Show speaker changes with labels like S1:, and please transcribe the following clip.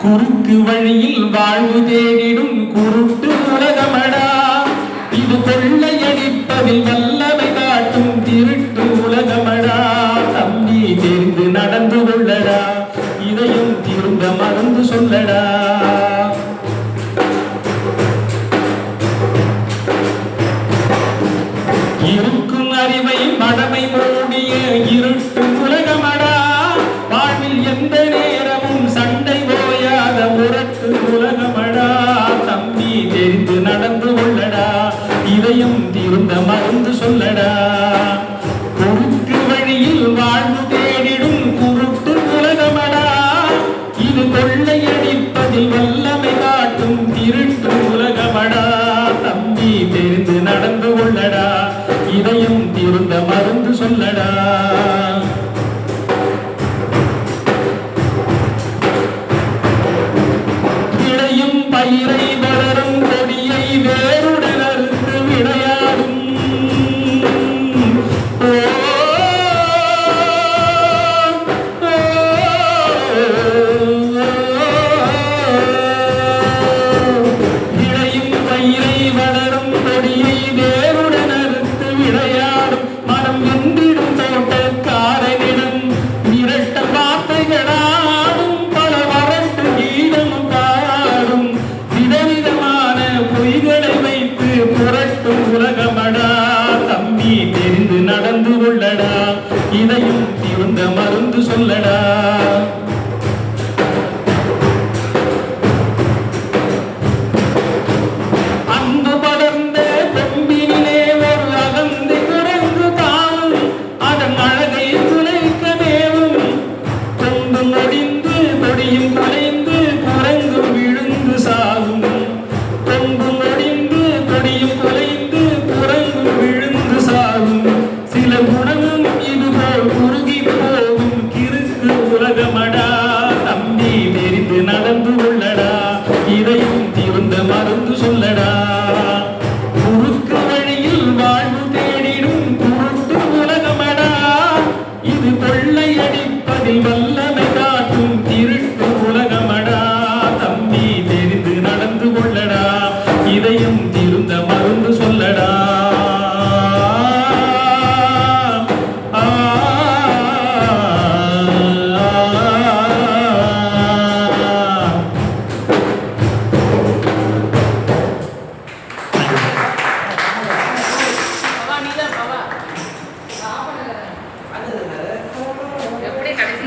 S1: குறுக்கு வழியில் வாழ்வு தேடிடும் குருட்டு உலகமடா. இது கொள்ளையடிப்பதில் வல்லமை காட்டும் திருட்டு உலகமடா. தம்பி தெரிந்து நடந்து கொள்ளடா. இதையும் திரும்ப மறந்து சொல்லடா. சொல்லடா. இடையும் பயிரை வளரும் கொடியை வேறுடன் அறுத்து விளையாடும். இடையும் பயிரை வளரும் கொடியை வேறுடன் அறுத்து விளையாடும். கொள்ளடா இதையும் திருந்த மருந்து சொல்லடா.